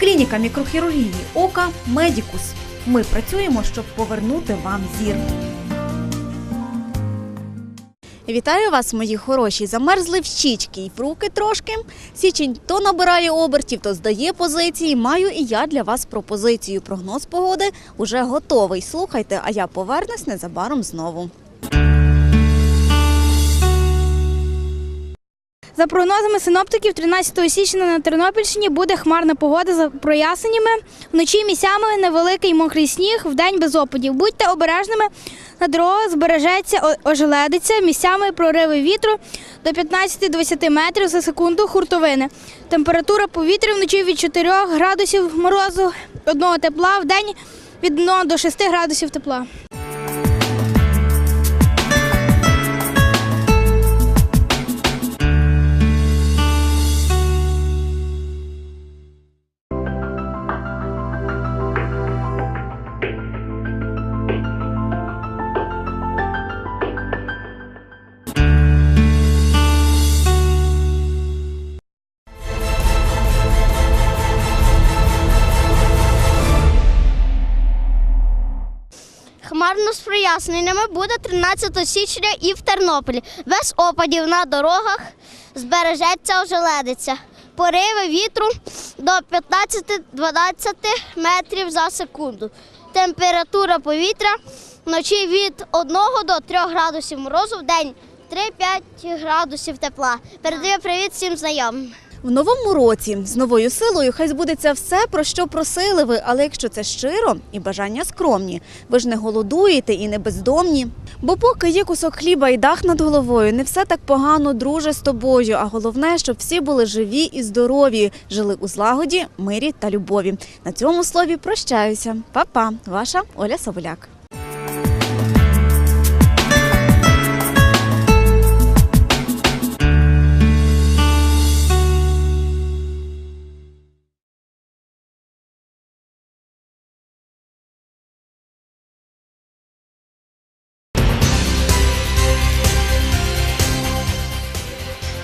Клініка мікрохірургії ока Медікус. Ми працюємо, щоб повернути вам зір. Вітаю вас, мої хороші. Замерзли в щічки й в руки трошки. Січень то набирає обертів, то здає позиції. Маю і я для вас пропозицію. Прогноз погоди уже готовий. Слухайте, а я повернусь незабаром знову. За прогнозами синоптиків, 13 січня на Тернопільщині буде хмарна погода за проясненнями. Вночі місцями невеликий мокрий сніг, вдень без опадів. Будьте обережними. На дорогах збережеться ожеледиця, місцями прориви вітру до 15-20 метрів за секунду хуртовини. Температура повітря вночі від 4 градусів морозу, одного тепла, вдень від 1 до 6 градусів тепла. Хмарно з проясненнями буде 13 січня і в Тернополі. Без опадів на дорогах збережеться ожеледиця. Пориви вітру до 15-12 метрів за секунду. Температура повітря вночі від 1 до 3 градусів морозу, в день 3-5 градусів тепла. Передаю привіт всім знайомим. В новому році з новою силою хай збудеться все, про що просили ви, але якщо це щиро і бажання скромні, ви ж не голодуєте і не бездомні. Бо поки є кусок хліба і дах над головою, не все так погано, друже, з тобою. А головне, щоб всі були живі і здорові, жили у злагоді, мирі та любові. На цьому слові прощаюся. Па-па, ваша Оля Соволяк.